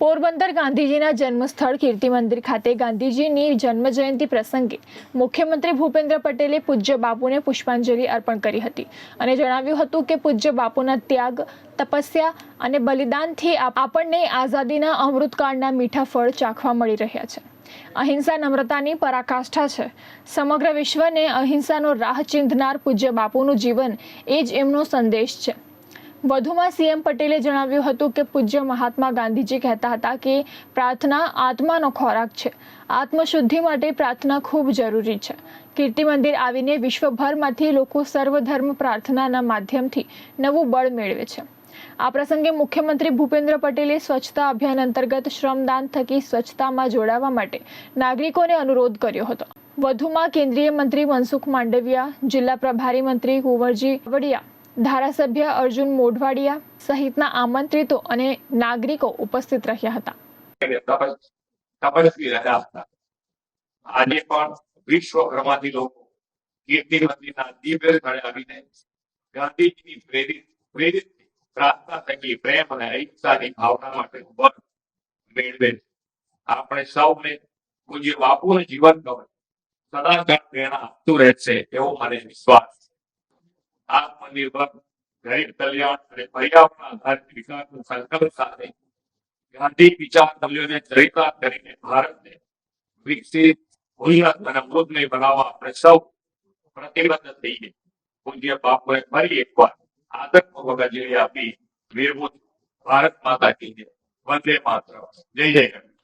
પોરબંદર ગાંધીજીના જન્મસ્થળ કીર્તિ મંદિર ખાતે ગાંધીજીની જન્મ જયંતિ પ્રસંગે મુખ્યમંત્રી ભૂપેન્દ્ર પટેલે પૂજ્ય બાપુને પુષ્પાંજલિ અર્પણ કરી હતી અને જણાવ્યું હતું કે પૂજ્ય બાપુના ત્યાગ, તપસ્યા અને બલિદાનથી આપણને આઝાદીના અમૃતકાળના મીઠા ફળ ચાખવા મળી રહ્યા છે. અહિંસા નમ્રતાની પરાકાષ્ઠા છે. સમગ્ર વિશ્વને અહિંસાનો રાહ ચીંધનાર પૂજ્ય બાપુનું જીવન એ જ એમનો સંદેશ છે. વધુમાં સીએમ પટેલે જણાવ્યું હતું કે પૂજ્ય મહાત્મા ગાંધીજી કહેતા હતા કે પ્રાર્થના આત્માનો ખોરાક છે. આત્મશુદ્ધિ માટે પ્રાર્થના ખૂબ જરૂરી છે. કીર્તિ મંદિર આવીને વિશ્વભરમાંથી લોકો સર્વધર્મ પ્રાર્થનાના માધ્યમથી નવું બળ મેળવે છે. આ પ્રસંગે મુખ્યમંત્રી ભૂપેન્દ્ર પટેલે સ્વચ્છતા અભિયાન અંતર્ગત શ્રમદાન થકી સ્વચ્છતામાં જોડાવા માટે નાગરિકોને અનુરોધ કર્યો હતો. વધુમાં કેન્દ્રીય મંત્રી મનસુખ માંડવિયા, જિલ્લા પ્રભારી મંત્રી કુંવરજી વડિયા ધારાસભ્ય અર્જુન મોઢવાડિયા સહિતના આમંત્રિતો અને નાગરિકો ઉપસ્થિત રહ્યા હતા. આજે પણ વિશ્વભરમાંથી લોકો કીર્તિ મંદિરના દિવ્ય સ્થળે આવીને ગાંધીજીની પ્રેરિત પ્રેરિત પ્રાર્થના થકી પ્રેમ અને અહિંસાની ભાવના માટે બળ મેળવે છે. આપણે સૌને પૂજ્ય બાપુને જીવન ગમે સદાકાળ પ્રેરણા આપતું રહેશે એવો મને વિશ્વાસ છે. આ મંદિર પર ગરીબ કલ્યાણ અને પર્યાવરણ આધારિત વિકાસનો સંકલ્પ સાથે ગાંધી વિચાર મૂલ્યોને ચરિતાર્થ કરીને ભારતને વિકસિત ઉન્નત અને અમૃતમય બનાવવા આપણે સૌ પ્રતિબદ્ધ થઈએ પૂજ્ય બાપુએ ફરી એકવાર આદરપૂર્વક હાજરી આપી વીરમુત ભારત માતા કી જય વંદે માતરમ જય જય ગણેશ